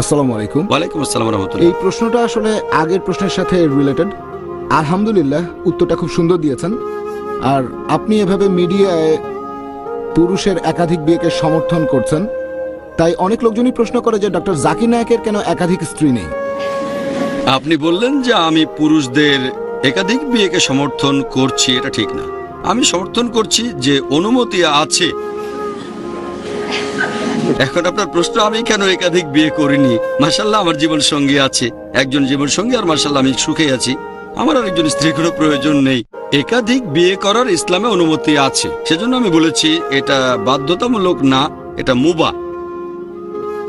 আসসালামু আলাইকুম। ওয়ালাইকুম আসসালাম রহমতুল্লাহ। এই প্রশ্নটা আসলে আগের প্রশ্নের সাথে রিলেটেড আলহামদুলিল্লাহ উত্তরটা খুব সুন্দর দিয়েছেন। আর আপনি এভাবে মিডিয়ায় পুরুষের একাধিক বিয়েকে সমর্থন করছেন তাই অনেক লোকজনই প্রশ্ন করে যে ডক্টর জাকির নায়কের কেন একাধিক স্ত্রী নেই? আপনি বললেন যে আমি পুরুষদের একাধিক বিয়েকে সমর্থন করছি এটা ঠিক না। আমি সমর্থন করছি যে অনুমতি আছে এখন আপনার প্রশ্ন, আমি কেন একাধিক বিয়ে করিনি? মাসাল্লাহ আমার জীবন সঙ্গী আছে। একজন জীবন সঙ্গী, আর মাসাল্লাহ আমি সুখে আছি। আমার আর একজন স্ত্রী কোনো প্রয়োজন নেই। একাধিক বিয়ে করার ইসলামে অনুমতি আছে। সেজন্য আমি বলেছি, এটা বাধ্যতামূলক না, এটা মুবা।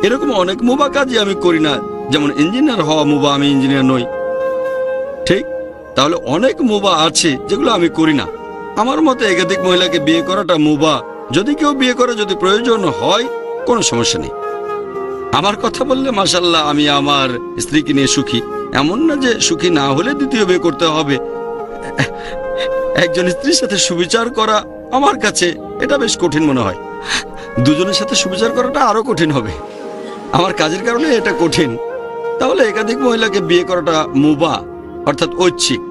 এরকম অনেক মুবা কাজই আমি করি না। যেমন ইঞ্জিনিয়ার হওয়া মুবা, আমি ইঞ্জিনিয়ার নই। ঠিক? তাহলে অনেক মুবা আছে, যেগুলো আমি করি না। আমার মতে একাধিক মহিলাকে বিয়ে করাটা মুবা। যদি কেউ বিয়ে করে, যদি প্রয়োজন হয় কোনো সমস্যা নেই। আমার কথা বললে মাসাল্লাহ আমি আমার স্ত্রীকে নিয়ে সুখী। এমন না যে সুখী না হলে দ্বিতীয় বিয়ে করতে হবে। একজন স্ত্রীর সাথে সুবিচার করা আমার কাছে এটা বেশ কঠিন মনে হয়। দুজনের সাথে সুবিচার করাটা আরও কঠিন হবে। আমার কাজের কারণে এটা কঠিন। তাহলে একাধিক মহিলাকে বিয়ে করাটা মুবা, অর্থাৎ ঐচ্ছিক।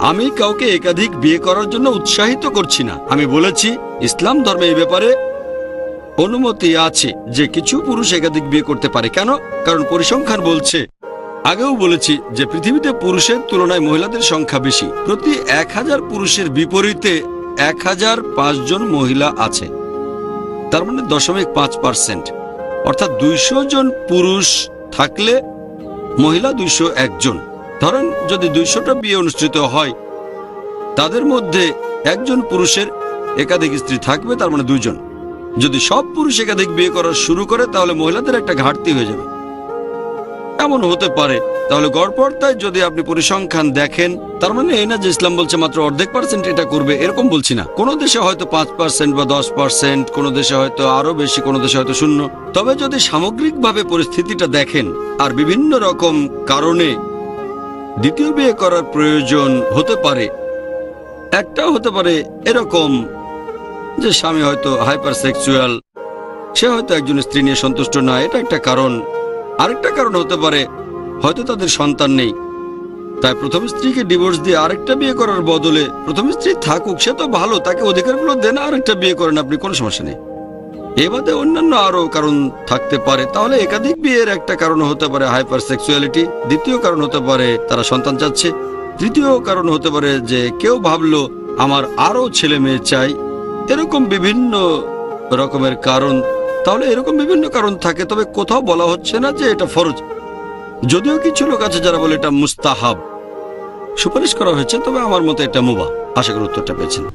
আমি কাউকে একাধিক বিয়ে করার জন্য উৎসাহিত করছি না। আমি বলেছি, ইসলাম ধর্মে এই ব্যাপারে অনুমতি আছে যে কিছু পুরুষ একাধিক বিয়ে করতে পারে। কেন? কারণ পরিসংখ্যান বলছে, আগেও বলেছি যে পৃথিবীতে পুরুষের তুলনায় মহিলাদের সংখ্যা বেশি। প্রতি এক হাজার পুরুষের বিপরীতে এক হাজার পাঁচজন মহিলা আছে। তার মানে দশমিক পাঁচ পার্সেন্ট। অর্থাৎ দুইশো জন পুরুষ থাকলে মহিলা দুইশো একজন ধরেন যদি দুইশোটা বিয়ে অনুষ্ঠিত হয়, তাদের মধ্যে একজন পুরুষের একাধিক স্ত্রী থাকবে, তার মানে দুইজন। যদি সব পুরুষ একাধিক বিয়ে করা শুরু করে, তাহলে মহিলাদের একটা ঘাটতি হয়ে যাবে। এমন হতে পারে। তাহলে গড়পড়তায় যদি আপনি পরিসংখ্যান দেখেন, তার মানে এই না যে ইসলাম বলছে মাত্র অর্ধেক পার্সেন্ট এটা করবে, এরকম বলছি না। কোনো দেশে হয়তো পাঁচ পার্সেন্ট বা দশ পার্সেন্ট কোনো দেশে হয়তো আরও বেশি, কোনো দেশে হয়তো শূন্য। তবে যদি সামগ্রিকভাবে পরিস্থিতিটা দেখেন, আর বিভিন্ন রকম কারণে দ্বিতীয় বিয়ে করার প্রয়োজন হতে পারে একটা হতে পারে এরকম যে স্বামী হয়তো হাইপার সেক্সুয়াল সে হয়তো একজন স্ত্রী নিয়ে সন্তুষ্ট নয় এটা একটা কারণ। আরেকটা কারণ হতে পারে, হয়তো তাদের সন্তান নেই। তাই প্রথম স্ত্রীকে ডিভোর্স দিয়ে আরেকটা বিয়ে করার বদলে প্রথম স্ত্রী থাকুক, সে তো ভালো, তাকে অধিকারগুলো দেন, আরেকটা বিয়ে করেন আপনি, কোনো সমস্যা নেই। এ বাদে অন্যান্য আরও কারণ থাকতে পারে, তাহলে একাধিক বিয়ের একটা কারণ হতে পারে হাইপার সেক্সুয়ালিটি দ্বিতীয় কারণ হতে পারে তারা সন্তান চাচ্ছে, তৃতীয় কারণ হতে পারে যে কেউ ভাবলো, আমার আরও ছেলে মেয়ে চাই। এরকম বিভিন্ন রকমের কারণ, তাহলে এরকম বিভিন্ন কারণ থাকে, তবে কোথাও বলা হচ্ছে না যে এটা ফরজ। যদিও কিছু লোক আছে যারা বলে এটা মুস্তাহাব। সুপারিশ করা হয়েছে, তবে আমার মতে এটা মুবা আশা করি উত্তরটা পেয়েছেন।